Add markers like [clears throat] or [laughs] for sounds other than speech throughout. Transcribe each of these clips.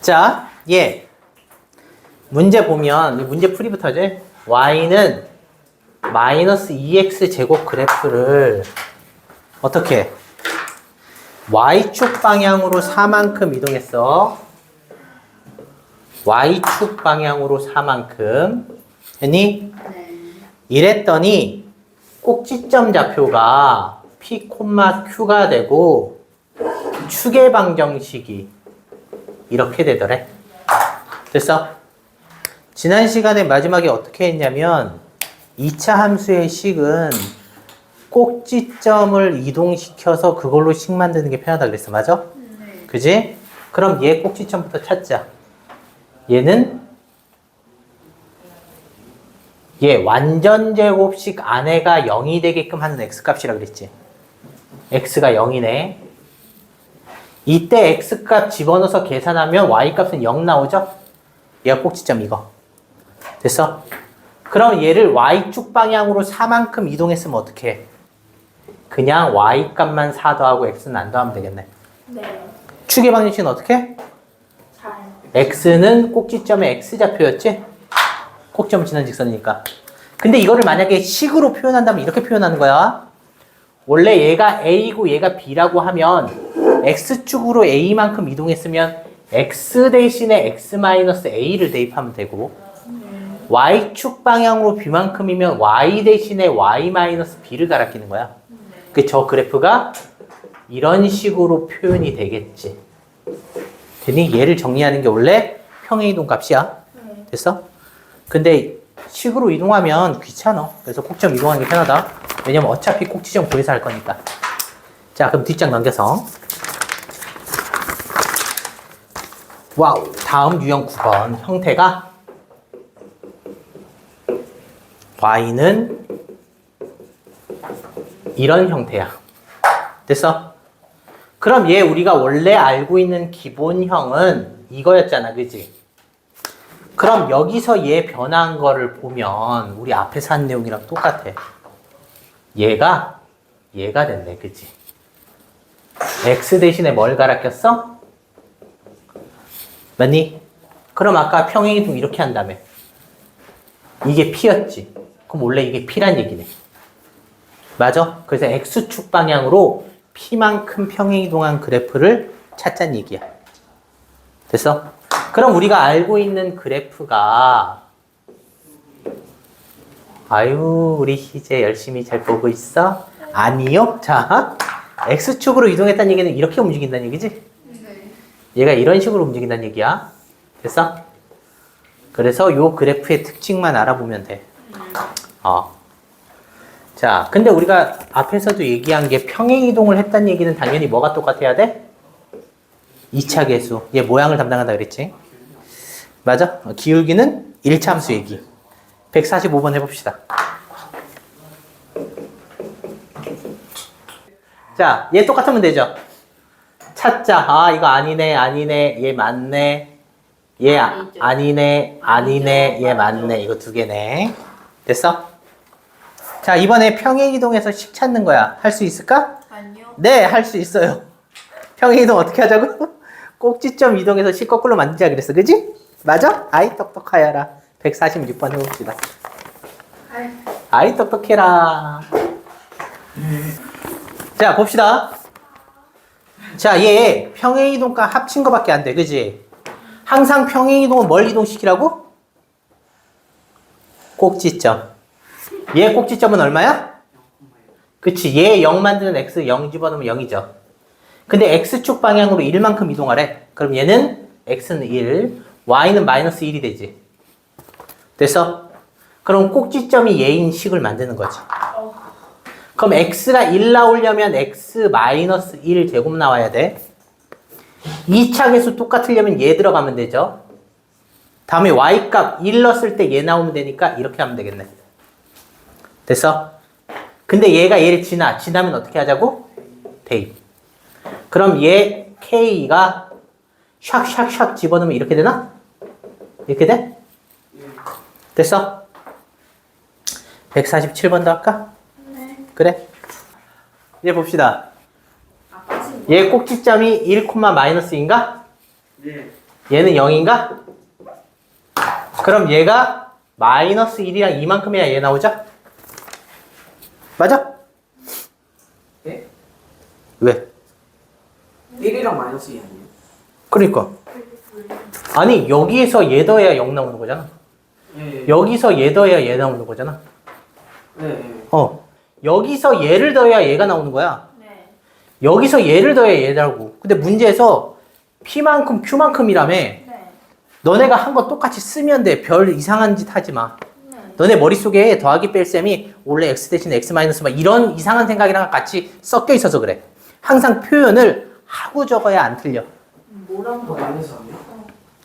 자, 예. 문제 보면, 이 문제 풀이부터 하죠. y는 마이너스 2x 제곱 그래프를 어떻게? y축 방향으로 4만큼 이동했어. y축 방향으로 4만큼. 했니? 네. 이랬더니 꼭지점 좌표가 p, q가 되고 축의 방정식이 이렇게 되더래. 됐어? 지난 시간에 마지막에 어떻게 했냐면 2차 함수의 식은 꼭지점을 이동시켜서 그걸로 식 만드는 게 편하다 그랬어. 맞아? 네. 그지? 그럼 얘 꼭지점부터 찾자. 얘는 얘 완전 제곱식 안에가 0이 되게끔 하는 x값이라 그랬지. x가 0이네. 이때 x값 집어넣어서 계산하면 y값은 0 나오죠? 얘가 꼭지점 이거. 됐어? 그럼 얘를 y축 방향으로 4만큼 이동했으면 어떻게 해? 그냥 y값만 4 더하고 x는 안 더하면 되겠네. 네. 축의 방정식은 어떻게? 해? 잘. x는 꼭지점의 x좌표였지? 꼭지점 지난 직선이니까. 근데 이거를 만약에 식으로 표현한다면 이렇게 표현하는 거야. 원래 얘가 a고 얘가 b라고 하면 x축으로 a만큼 이동했으면 x 대신에 x-a를 대입하면 되고 y축 방향으로 b만큼이면 y 대신에 y-b를 갈아 끼는 거야. 그 저 그래프가 이런 식으로 표현이 되겠지. 되니 얘를 정리하는 게 원래 평행 이동 값이야. 네. 됐어? 근데 식으로 이동하면 귀찮아. 그래서 꼭지점 이동하는 게 편하다. 왜냐면 어차피 꼭지점 구해서 할 거니까. 자, 그럼 뒷장 넘겨서. 와우. 다음 유형 9번 형태가 y는 이런 형태야. 됐어? 그럼 얘 우리가 원래 알고 있는 기본형은 이거였잖아. 그지? 그럼 여기서 얘 변한 거를 보면 우리 앞에서 한 내용이랑 똑같아. 얘가 얘가 됐네. 그지? x 대신에 뭘 갈아 꼈어? 맞니? 그럼 아까 평행이동 이렇게 한다며. 이게 p였지. 그럼 원래 이게 p란 얘기네. 맞아? 그래서 x축 방향으로 p만큼 평행이동한 그래프를 찾자는 얘기야. 됐어? 그럼 우리가 알고 있는 그래프가 아유 우리 희재 열심히 잘 보고 있어? 아니요. 자, x축으로 이동했다는 얘기는 이렇게 움직인다는 얘기지? 네. 얘가 이런 식으로 움직인다는 얘기야. 됐어? 그래서 요 그래프의 특징만 알아보면 돼. 어. 자, 근데 우리가 앞에서도 얘기한 게 평행 이동을 했다는 얘기는 당연히 뭐가 똑같아야 돼? 2차 계수. 얘 모양을 담당한다 그랬지? 맞아? 어, 기울기는 1차 함수 얘기. 145번 해봅시다. 자, 얘 똑같으면 되죠? 찾자. 아, 이거 아니네, 아니네, 얘 맞네. 얘 아. 아니네, 아니네, 얘 맞네. 이거 두 개네. 됐어? 자, 이번에 평행이동에서 식 찾는 거야. 할 수 있을까? 아니요. 네, 할 수 있어요. 평행이동 어떻게 하자고? [laughs] 꼭지점 이동해서 식 거꾸로 만들자 그랬어. 그지? 맞아? 아이 똑똑하여라. 146번 해봅시다. 알. 아이 똑똑해라. 자, 봅시다. 자, 얘 평행이동과 합친 거밖에 안 돼. 그지? 항상 평행이동은 뭘 이동시키라고? 꼭지점. 얘 꼭지점은 얼마야? 그치. 얘 0 만드는 x 0 집어넣으면 0이죠. 근데 x축 방향으로 1만큼 이동하래. 그럼 얘는 x는 1, y는 마이너스 1이 되지. 됐어? 그럼 꼭지점이 얘인 식을 만드는 거지. 그럼 x가 1 나오려면 x 마이너스 1 제곱 나와야 돼. 2차 계수 똑같으려면 얘 들어가면 되죠. 다음에 y값 1 넣었을 때 얘 나오면 되니까 이렇게 하면 되겠네. 됐어? 근데 얘가 얘를 지나. 지나면 어떻게 하자고? 대입. 그럼 얘 k가 샥샥샥 집어넣으면 이렇게 되나? 이렇게 돼? 됐어? 147번도 할까? 네. 그래. 얘 봅시다. 얘 꼭지점이 1, 마이너스인가? 네. 얘는 0인가? 그럼 얘가 마이너스 1이랑 이만큼 해야 얘 나오죠? 맞아? 네? 왜? 1이랑 마이너스 2 아니에요? 그러니까 아니 여기에서 얘 더해야 0 나오는 거잖아 네. 여기서 얘 더해야 얘 나오는 거잖아 네. 네. 어 여기서 얘를 더해야 얘가 나오는 거야 네. 여기서 얘를 더해야 얘 나오고 근데 문제에서 P만큼 Q만큼이라며 네. 너네가 한 거 똑같이 쓰면 돼 별 이상한 짓 하지 마 네. 너네 머릿속에 더하기 뺄셈이 원래 x 대신 x 마이너스 막 이런 이상한 생각이랑 같이 섞여 있어서 그래. 항상 표현을 하고 적어야 안 틀려. 뭐라고? 뭐 마이너스 3이요?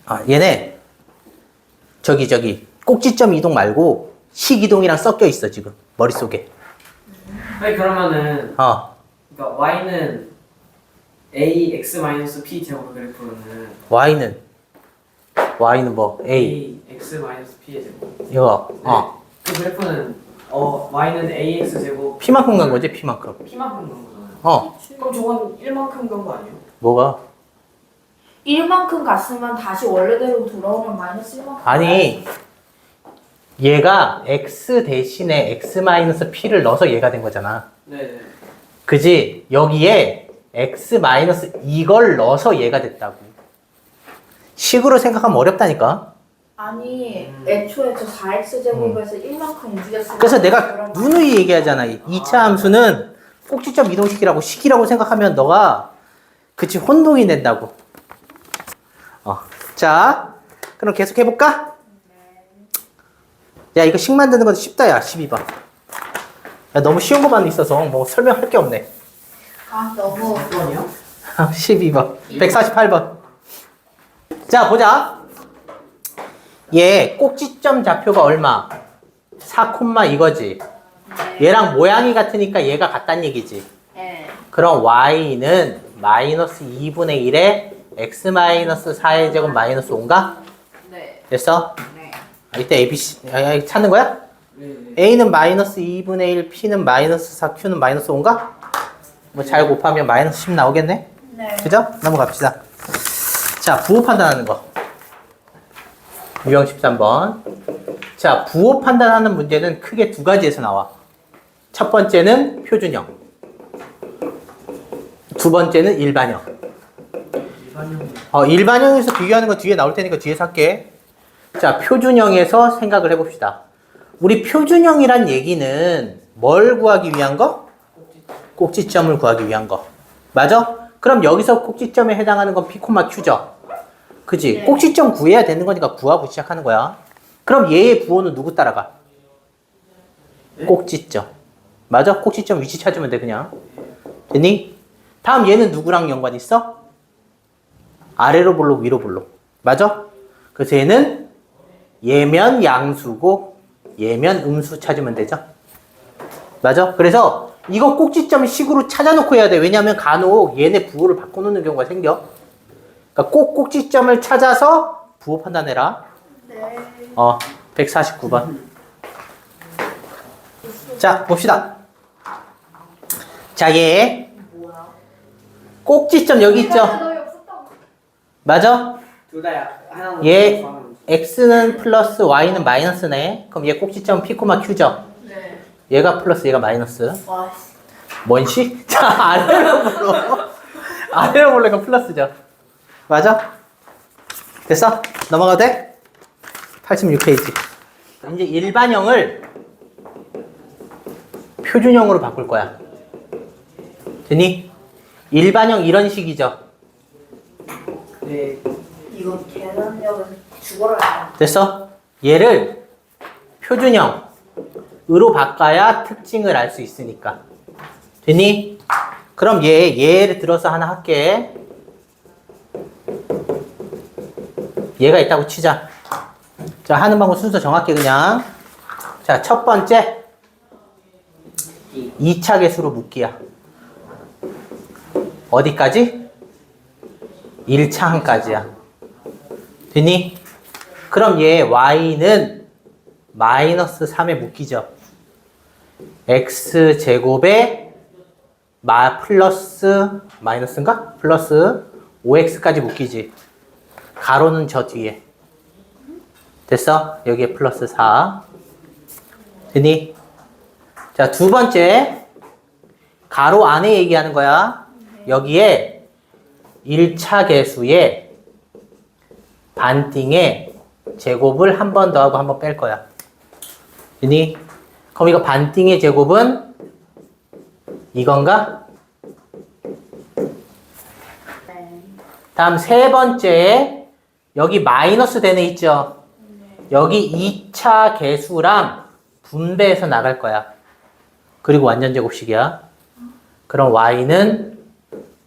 아, 얘네 저기 저기 꼭지점 이동 말고 식 이동이랑 섞여 있어 지금 머릿속에. 아니 그러면은 어. 그러니까 y는 a x 마이너스 p 제곱 그래프는 y는 y는 뭐 a a x 마이너스 p의 제곱. 이거 어 그 그래프는 어 y는 ax 제곱 p만큼 간 거지 p만큼. p만큼 간 거잖아요. 어 그럼 저건 1만큼 간 거 아니에요? 뭐가 1만큼 갔으면 다시 원래대로 돌아오면 마이너스 1만큼. 아니 얘가 x 대신에 x 마이너스 p를 넣어서 얘가 된 거잖아. 네. 그지? 여기에 x 마이너스 이걸 넣어서 얘가 됐다고. 식으로 생각하면 어렵다니까. 아니 음. 애초에 저 4x 제곱에서 1만큼 움직였으면 그래서 내가 그런 누누이 얘기하잖아. 2차 함수는 꼭지점 이동식이라고 식이라고 생각하면 너가 그치 혼동이 된다고. 어. 자, 그럼 계속 해볼까? 야, 이거 식 만드는 건 쉽다, 야, 12번. 야, 너무 쉬운 것만 있어서 뭐 설명할 게 없네. 아 너무 몇 번이요? 12번. 148번. 자, 보자. 얘 꼭지점 좌표가 얼마? 4, 이거지. 네. 얘랑 모양이 같으니까 얘가 같단 얘기지. 네. 그럼 y는 마이너스 2분의 1에 x 마이너스 4의 제곱 마이너스 5인가? 네. 됐어? 네. 아, 이때 ABC 아, 아, 찾는 거야? 네. 네. a는 마이너스 2분의 1, p는 마이너스 4, q는 마이너스 5인가? 뭐 잘 곱하면 마이너스 10 나오겠네? 네. 그죠? 넘어갑시다. 자, 부호 판단하는 거. 유형 13번. 자, 부호 판단하는 문제는 크게 두 가지에서 나와. 첫 번째는 표준형. 두 번째는 일반형. 일반형. 어, 일반형에서 비교하는 거 뒤에 나올 테니까 뒤에서 할게. 자, 표준형에서 생각을 해봅시다. 우리 표준형이란 얘기는 뭘 구하기 위한 거? 꼭지점을 구하기 위한 거. 맞아? 그럼 여기서 꼭지점에 해당하는 건 P, Q죠? 그지? 네. 꼭지점 구해야 되는 거니까 구하고 시작하는 거야. 그럼 얘의 부호는 누구 따라가? 네? 꼭지점. 맞아? 꼭지점 위치 찾으면 돼, 그냥. 됐니? 다음 얘는 누구랑 연관 있어? 아래로 볼록, 위로 볼록. 맞아? 그래서 얘는 예면 양수고 예면 음수 찾으면 되죠? 맞아? 그래서 이거 꼭지점 식으로 찾아놓고 해야 돼. 왜냐면 간혹 얘네 부호를 바꿔놓는 경우가 생겨. 그러니까 꼭 꼭지점을 찾아서 부호 판단해라. 네. 어, 149번. 자, 봅시다. 자, 얘? 꼭지점 여기 있죠? 맞아? 둘 다 하나 얘 x는 플러스 y는 마이너스네. 그럼 얘 꼭지점 p, q죠? 네. 얘가 플러스 얘가 마이너스. 와. 씨. 뭔 시? [laughs] 자, 아래로 볼로. 아래로 볼로가 플러스죠. 맞아? 됐어? 넘어가도 돼? 86페이지. 이제 일반형을 표준형으로 바꿀 거야. 되니? 일반형 이런 식이죠. 네. 이건 계산력에서 죽어라. 됐어? 얘를 표준형으로 바꿔야 특징을 알 수 있으니까. 됐니? 그럼 얘, 얘를 들어서 하나 할게. 얘가 있다고 치자. 자, 하는 방법 순서 정확히 그냥. 자, 첫 번째. 2차 개수로 묶기야. 어디까지? 1차 항까지야. 되니? 그럼 얘 y는 마이너스 3에 묶이죠. x 제곱에 마 플러스 마이너스인가? 플러스 5x까지 묶이지. 가로는 저 뒤에. 됐어? 여기에 플러스 4. 됐니? 자, 두 번째. 가로 안에 얘기하는 거야. 여기에 1차 계수의 반띵의 제곱을 한 번 더하고 한 번 뺄 거야. 됐니? 그럼 이거 반띵의 제곱은 이건가? 네. 다음 세 번째 여기 마이너스 되는 있죠? 여기 2차 개수랑 분배해서 나갈 거야. 그리고 완전 제곱식이야. 그럼 y는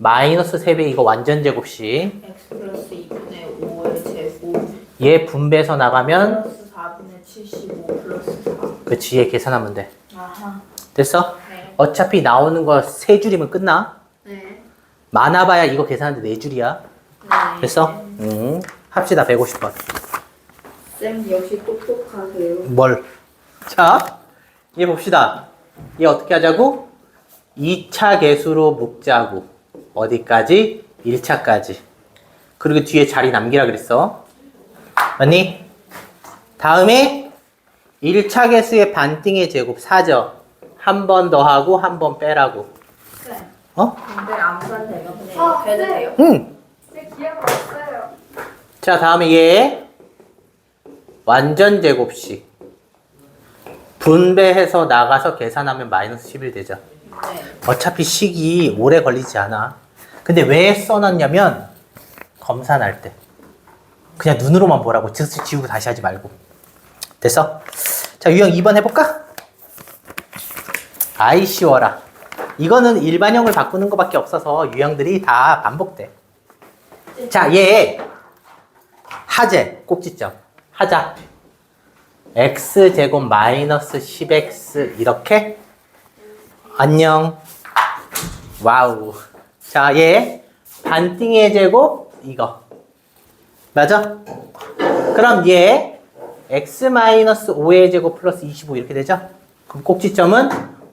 마이너스 3배 이거 완전 제곱식. x 플러스 2분의 5의 제곱 얘 분배해서 나가면 플러스 4분의 75 플러스 4 그치 얘 계산하면 돼. 아하 됐어? 네. 어차피 나오는 거 세 줄이면 끝나. 네. 많아봐야 이거 계산하는데 네 줄이야. 네. 됐어? 음. 합시다 150번. 쌤 역시 똑똑하세요 뭘? 자, 얘 봅시다. 얘 어떻게 하자고? 2차 개수로 묶자고. 어디까지? 1차까지. 그리고 뒤에 자리 남기라 그랬어. 맞니? 다음에 1차 개수의 반띵의 제곱 4죠. 한 번 더 하고 한 번 빼라고. 쌤 어? 근데 그냥 아, 이렇게 해도 네. 돼요? 응. 제 기억 없어요. 자, 다음에 얘 완전 제곱식. 분배해서 나가서 계산하면 마이너스 11 되죠. 네 어차피 식이 오래 걸리지 않아. 근데 왜 써놨냐면 검사 날 때. 그냥 눈으로만 보라고. 즉시 지우고 다시 하지 말고. 됐어? 자, 유형 2번 해볼까? 아이 쉬워라. 이거는 일반형을 바꾸는 것밖에 없어서 유형들이 다 반복돼. 자, 얘 하재 꼭지점 하자. x제곱 마이너스 10x 이렇게 안녕. 와우. 자, 얘 반띵의 제곱 이거. 맞아? 그럼 얘 x 마이너스 5의 제곱 플러스 25 이렇게 되죠? 그럼 꼭지점은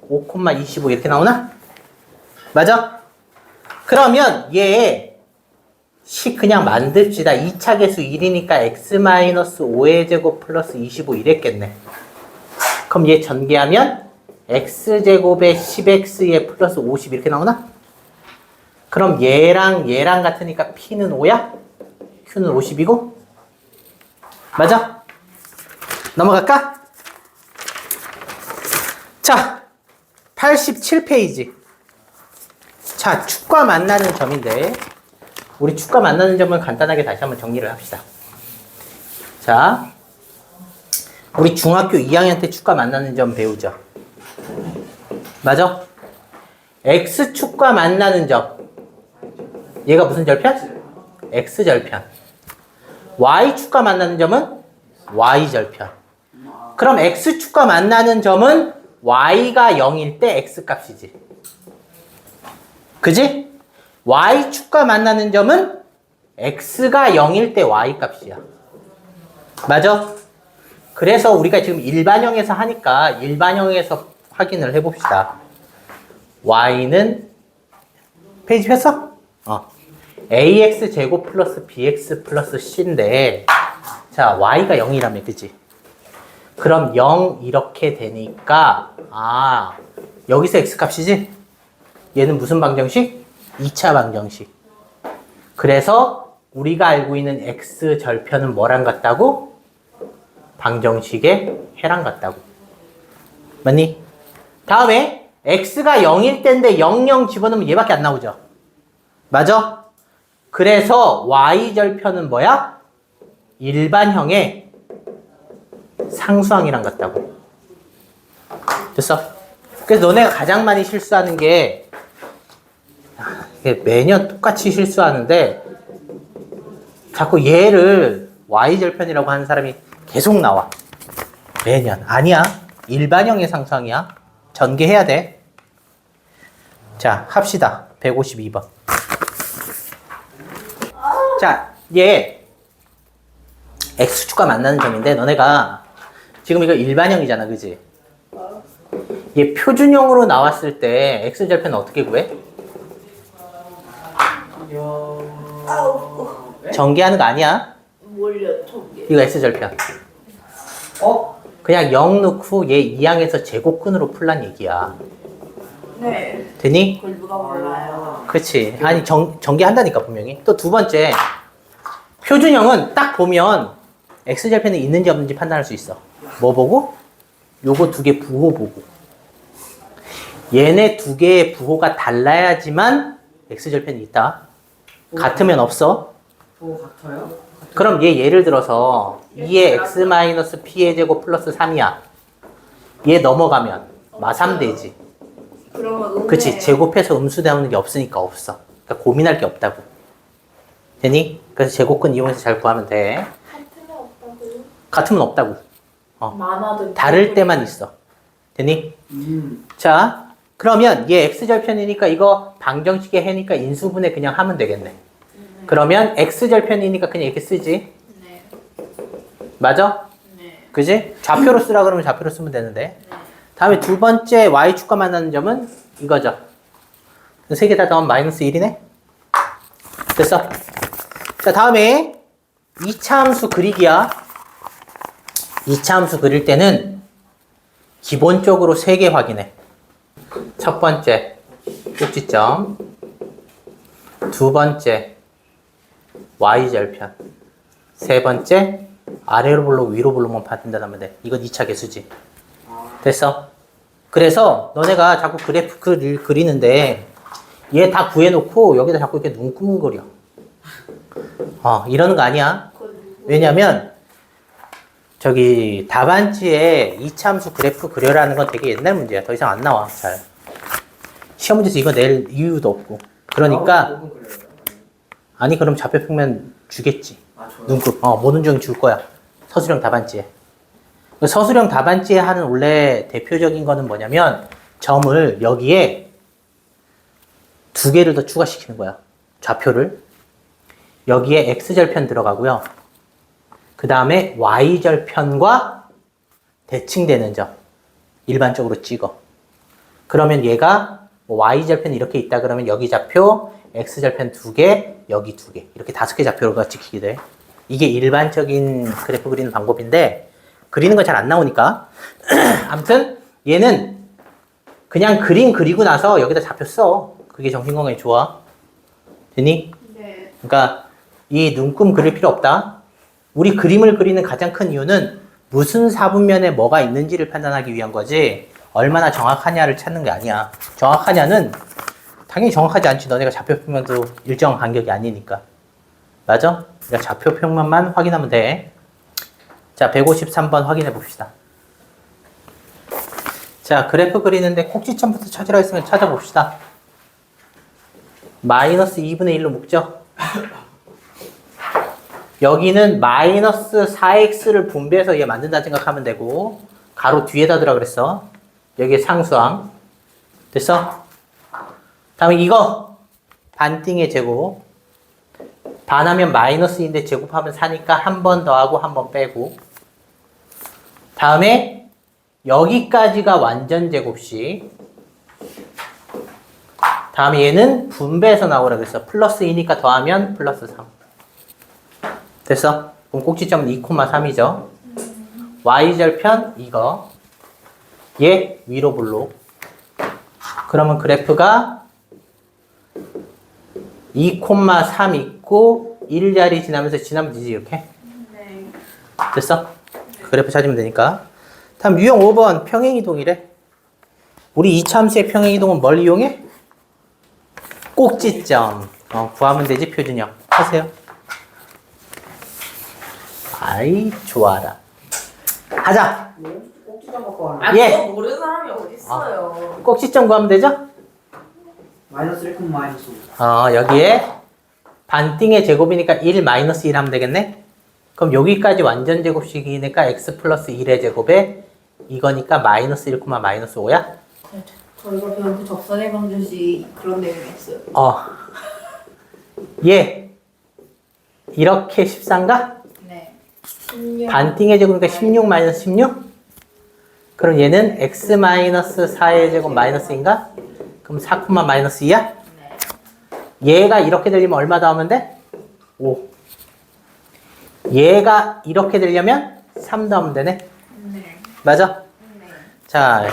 5,25 이렇게 나오나? 맞아? 그러면 얘 식 그냥 만듭시다. 2차 계수 1이니까 x 마이너스 5의 제곱 플러스 25 이랬겠네. 그럼 얘 전개하면 x제곱에 10x에 플러스 50 이렇게 나오나? 그럼 얘랑 얘랑 같으니까 p는 5야? q는 50이고? 맞아? 넘어갈까? 자, 87페이지. 자, 축과 만나는 점인데, 우리 축과 만나는 점을 간단하게 다시 한번 정리를 합시다. 자, 우리 중학교 2학년 때 축과 만나는 점 배우죠? 맞아? X축과 만나는 점. 얘가 무슨 절편? X절편. Y축과 만나는 점은 Y절편. 그럼 X축과 만나는 점은 Y가 0일 때 X값이지. 그지? Y축과 만나는 점은 X가 0일 때 Y값이야. 맞아? 그래서 우리가 지금 일반형에서 하니까 일반형에서 확인을 해봅시다. y는 페이지 폈어? 어. ax 제곱 플러스 bx 플러스 c인데 자 y가 0이라며 그지? 그럼 0 이렇게 되니까 아 여기서 x 값이지? 얘는 무슨 방정식? 2차 방정식. 그래서 우리가 알고 있는 x 절편은 뭐랑 같다고? 방정식에 해랑 같다고. 맞니? 다음에 x가 0일 때인데 00 집어넣으면 얘밖에 안 나오죠. 맞아? 그래서 y절편은 뭐야? 일반형의 상수항이랑 같다고. 됐어? 그래서 너네가 가장 많이 실수하는 게 매년 똑같이 실수하는데 자꾸 얘를 y절편이라고 하는 사람이 계속 나와. 매년. 아니야. 일반형의 상수항이야. 전개해야 돼. 자, 합시다. 152번. 자, 얘 x축과 만나는 점인데 너네가 지금 이거 일반형이잖아. 그지? 얘 표준형으로 나왔을 때 x절편 어떻게 구해? 전개하는 거 아니야. 통계? 이거 X절편. 어? 그냥 0 넣고 얘 2항에서 제곱근으로 풀란 얘기야. 네. 되니? 그걸 누가 몰라요? 그렇지. 아니 정, 전개한다니까 분명히. 또 두 번째 표준형은 딱 보면 x절편이 있는지 없는지 판단할 수 있어. 뭐 보고? 요거 두 개 부호 보고. 얘네 두 개의 부호가 달라야지만 x절편이 있다. 같으면 없어. 뭐 같아요? 그럼 얘 예를 들어서 2의 x p의 제곱 플러스 3이야. 얘 넘어가면 마3 되지. 그러면 음네. 그치 제곱해서 음수 나오는 게 없으니까 없어 그러니까 고민할 게 없다고 되니? 그래서 제곱근 이용해서 잘 구하면 돼 같으면 없다고요? 같으면 없다고 어. 많아도 다를 때만 있어 되니? 음. 자 그러면 얘 x절편이니까 이거 방정식에 해니까 인수분해 그냥 하면 되겠네 그러면 x절편이니까 그냥 이렇게 쓰지 네. 맞아? 네. 그지? 좌표로 쓰라 그러면 좌표로 쓰면 되는데 다음에 두 번째 y축과 만나는 점은 이거죠. 세 개 다 더하면 마이너스 1이네? 됐어. 자, 다음에 2차 함수 그리기야. 2차 함수 그릴 때는 기본적으로 세 개 확인해. 첫 번째, 꼭지점. 두 번째, y절편. 세 번째, 아래로 볼록 위로 볼록만 받는다면 돼. 이건 2차 개수지. 됐어? 그래서 너네가 자꾸 그래프 그, 그리는데 얘 다 구해놓고 여기다 자꾸 이렇게 눈금거려. 어, 이러는 거 아니야. 왜냐면 저기 답안지에 이참수 그래프 그려라는 건 되게 옛날 문제야. 더 이상 안 나와. 잘. 시험 문제에서 이거 낼 이유도 없고. 그러니까 아? 아니 그럼 좌표 평면 주겠지. 아? 눈금. 어, 모든 중줄 거야. 서술형 답안지에. 그 서술형 답안지에 하는 원래 대표적인 거는 뭐냐면 점을 여기에 두 개를 더 추가시키는 거야. 좌표를. 여기에 x절편 들어가고요. 그 다음에 y절편과 대칭되는 점. 일반적으로 찍어. 그러면 얘가 뭐 y절편 이렇게 있다 그러면 여기 좌표, x절편 두 개, 여기 두 개. 이렇게 다섯 개 좌표가 찍히게 돼. 이게 일반적인 그래프 그리는 방법인데 그리는 건잘안 나오니까 [clears throat] 아무튼 얘는 그냥 그림 그리고 나서 여기다 써. 그게 정신건강에 좋아. 되니? 네. 그러니까 이 눈금 그릴 필요 없다. 우리 그림을 그리는 가장 큰 이유는 무슨 사분면에 뭐가 있는지를 판단하기 위한 거지 얼마나 정확하냐를 찾는 게 아니야. 정확하냐는 당연히 정확하지 않지. 너네가 좌표평면도 일정 간격이 아니니까. 맞아? 그러니까 좌표평면만 확인하면 돼. 자, 153번 확인해 봅시다. 자, 그래프 그리는데 꼭지점부터 찾으라 했으면 찾아봅시다. 마이너스 2분의 1로 묶죠? 여기는 마이너스 4x를 분배해서 얘 만든다 생각하면 되고 가로 뒤에다 두라 그랬어. 여기에 상수항. 됐어? 다음에 이거 반띵의 제곱. 반하면 마이너스인데 제곱하면 4니까 한 번 더하고 한 번 빼고. 다음에 여기까지가 완전 제곱식. 다음에 얘는 분배해서 나오라 그랬어. 플러스 2니까 더하면 플러스 3. 됐어? 그럼 꼭지점은 2,3이죠. y절편 이거. 얘 위로 볼록. 그러면 그래프가 2,3 있고 1자리 지나면서 지나면 되지 이렇게. 네. 됐어? 그래프 찾으면 되니까. 다음 유형 5번 평행이동이래. 우리 2차 함수의 평행이동은 뭘 이용해? 꼭지점. 어, 구하면 되지 표준형. 하세요. 아이 좋아라. 하자. 뭐? 꼭지점 갖고 아, 예. 그거 모르는 사람이 어디 있어요? 꼭지점 구하면 되죠? 마이너스 1, 마이너스 5 어, 여기에 반띵의 제곱이니까 1 마이너스 1 하면 되겠네? 그럼 여기까지 완전 제곱식이니까 x 플러스 1의 제곱에 이거니까 마이너스 1, 마이너스 5야? 저희가 배운 그 접선의 방정식 그런 내용이 있어요. 어. 얘 이렇게 14인가? 네. 반띵의 제곱이니까 16 마이너스 16? 그럼 얘는 x 마이너스 4의 제곱 마이너스 인가? 그럼 4, 마이너스 2야? 네. 얘가 이렇게 들리면 얼마 더하면 돼? 5. 얘가 이렇게 되려면 3 더하면 되네. 네. 맞아? 네. 자,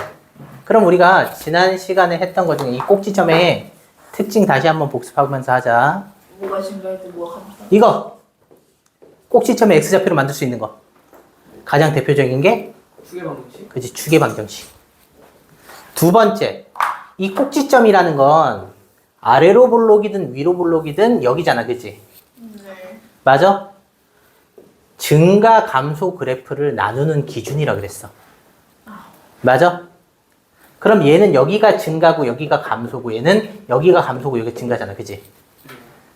그럼 우리가 지난 시간에 했던 것 중에 이 꼭지점의 특징 다시 한번 복습하면서 하자. 뭐가 때 뭐가 감사? 이거 꼭지점의 x좌표로 만들 수 있는 거. 가장 대표적인 게 추계 방식? 그지 추계 방정식. 두 번째, 이 꼭지점이라는 건 아래로 볼록이든 위로 볼록이든 여기잖아, 그지? 네. 맞아? 증가 감소 그래프를 나누는 기준이라 그랬어. 맞아? 그럼 얘는 여기가 증가고 여기가 감소고 얘는 여기가 감소고 여기가 증가잖아. 그지?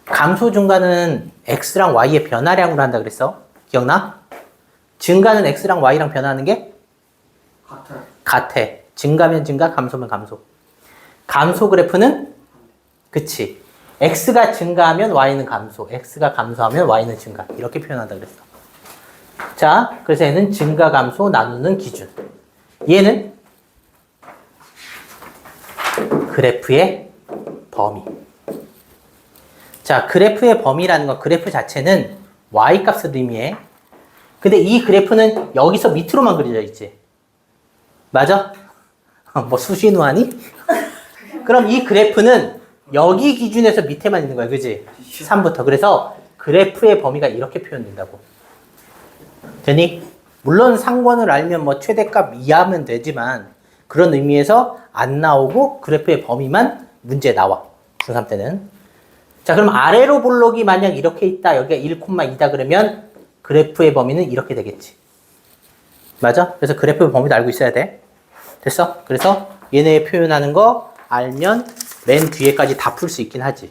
감소 증가는 x랑 y의 변화량으로 한다 그랬어. 기억나? 증가는 x랑 y랑 변화하는 게 같아. 같아. 증가면 증가, 감소면 감소. 감소 그래프는 그치. x가 증가하면 y는 감소, x가 감소하면 y는 증가. 이렇게 표현한다 그랬어. 자, 그래서 얘는 증가 감소 나누는 기준. 얘는 그래프의 범위. 자, 그래프의 범위라는 건 그래프 자체는 y 값을 의미해. 근데 이 그래프는 여기서 밑으로만 그려져 있지. 맞아? [laughs] 뭐 수신호 하니? [laughs] 그럼 이 그래프는 여기 기준에서 밑에만 있는 거야. 그지? 3부터. 그래서 그래프의 범위가 이렇게 표현된다고. 되니? 물론 상권을 알면 뭐 최대값 이하면 되지만 그런 의미에서 안 나오고 그래프의 범위만 문제 나와. 중3 때는. 자, 그럼 아래로 볼록이 만약 이렇게 있다. 여기가 1,2다 그러면 그래프의 범위는 이렇게 되겠지. 맞아? 그래서 그래프의 범위도 알고 있어야 돼. 됐어? 그래서 얘네 표현하는 거 알면 맨 뒤에까지 다 풀 수 있긴 하지.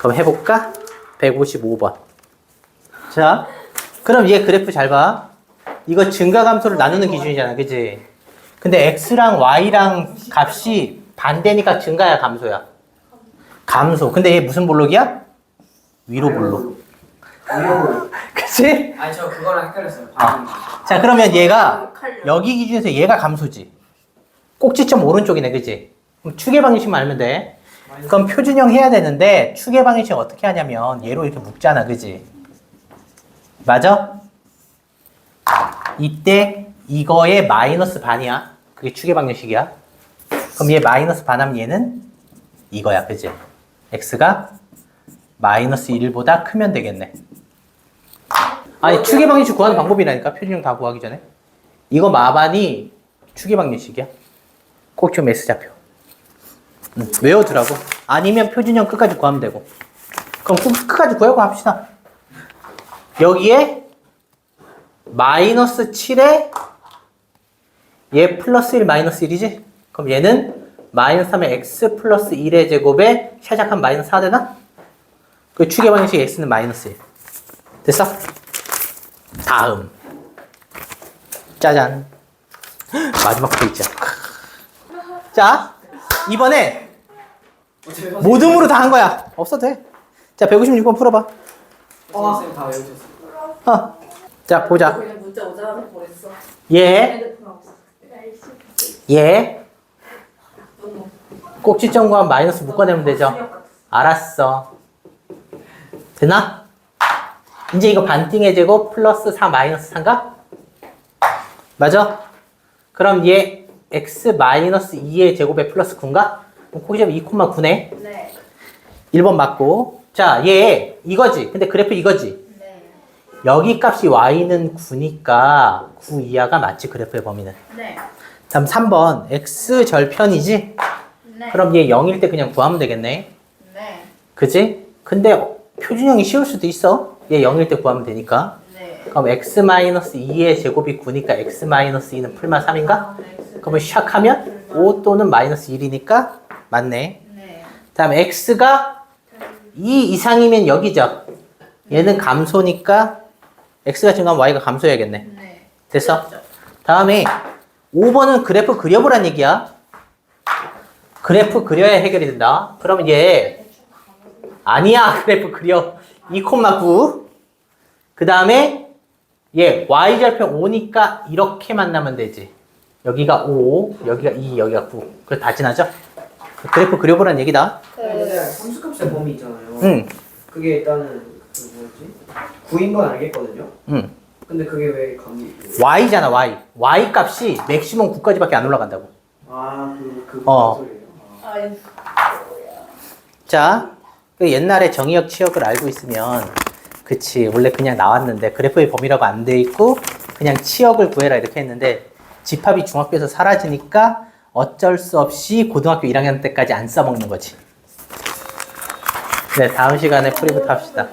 그럼 해볼까? 155번. 자, 그럼 얘 그래프 잘 봐. 이거 증가 감소를 나누는 기준이잖아. 그지? 근데 x랑 y랑 값이 반대니까 증가야 감소야? 감소. 근데 얘 무슨 볼록이야? 위로 볼록. 위로. [laughs] 그치? 아니 저 그거랑 헷갈렸어요. 아. 방금. 자, 그러면 얘가. 여기 기준에서 얘가 감소지. 꼭지점 오른쪽이네, 그지? 그럼 추계 방식만 알면 돼. 그럼 표준형 해야 되는데 추계 방식 어떻게 하냐면 얘로 이렇게 묶잖아, 그지? 맞아? 이때 이거의 마이너스 반이야. 그게 추계 방정식이야. 그럼 얘 마이너스 반하면 얘는 이거야, 그지? x가 마이너스 1보다 크면 되겠네. 아니 추계 방정식 구하는 방법이라니까 표준형 다 구하기 전에 이거 마반이 추계 방정식이야 꼭지점 S 좌표 음, 외워두라고 아니면 표준형 끝까지 구하면 되고 그럼 끝- 끝까지 구하고 합시다 여기에 마이너스 7에 얘 플러스 1 마이너스 1이지? 그럼 얘는 마이너스 3에 x 플러스 1의 제곱에 샤작한 마이너스 4 되나? 그 추계 방정식 x는 마이너스 1 됐어? 다음. 짜잔. [gasps] 마지막 페이지야 [laughs] 자 이번에 모둠으로 다 한 거야. 없어도 돼 자 156번 풀어봐 선생님 다 외우셨어요. 어. 자 보자 그냥 문자 오자마자 보냈어. 핸드폰 없어. 얘 너무 꼭지점과 마이너스 묶어내면 되죠 같았어. 알았어 되나? 이제 이거 반띵의 제곱 플러스 4 마이너스 3가? 맞아? 그럼 얘 x 마이너스 2의 제곱에 플러스 9인가? 그럼 꼭지점 2,9네 네. 1번 맞고 자 얘 이거지 근데 그래프 이거지 네. 여기 값이 y는 9니까 9 이하가 맞지 그래프의 범위는 네. 다음 3번 x 절편이지? 네. 그럼 얘 0일 때 그냥 구하면 되겠네 네. 그지? 근데 표준형이 쉬울 수도 있어 얘 0일 때 구하면 되니까 네. 그럼 x-2의 제곱이 9니까 x-2는 풀만 3인가? 네. 그러면 시작하면 5 또는 마이너스 1이니까 맞네 네. 다음 x가 2 이상이면 여기죠. 얘는 감소니까 x가 증가하면 y가 감소해야겠네. 네. 됐어? 다음에 5번은 그래프 그려보란 얘기야. 그래프 그려야 해결이 된다. 그러면 얘 아니야 [laughs] 그래프 그려 2,9그 다음에 얘 y절편 5니까 이렇게 만나면 되지. 여기가 5, 여기가 2, 여기가 9. 그래 다 지나죠? 그래프 그려보란 얘기다. 근데 삼수값의 범위 있잖아요. 응. 그게 일단은 그 뭐였지? 뭐지? 9인 건 알겠거든요. 응. 근데 그게 왜 감이? y잖아 y. y 값이 맥시멈 9까지밖에 안 올라간다고. 아그그 어. 소리예요. 아. 자, 그 옛날에 정의역 치역을 알고 있으면, 그치, 원래 그냥 나왔는데, 그래프의 범위라고 안 돼 있고, 그냥 치역을 구해라 이렇게 했는데, 집합이 중학교에서 사라지니까 어쩔 수 없이 고등학교 1학년 때까지 안 써먹는 거지. 네, 다음 시간에 풀이부터 합시다.